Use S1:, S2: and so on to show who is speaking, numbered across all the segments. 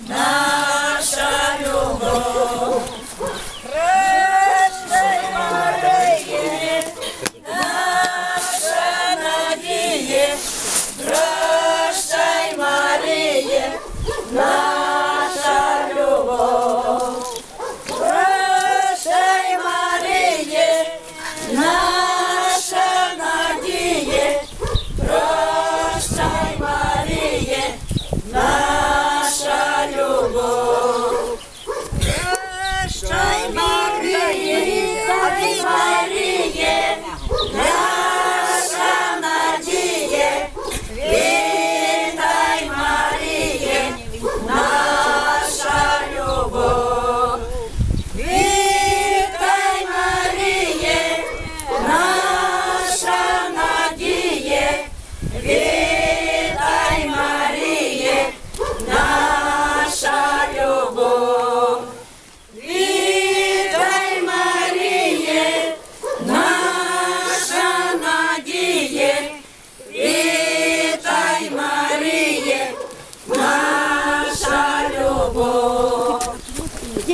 S1: наша любов, Пречний Марії, наша надія. Allah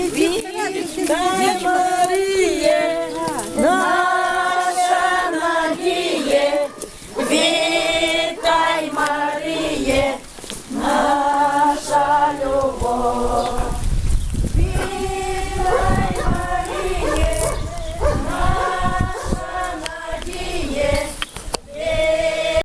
S1: que vir.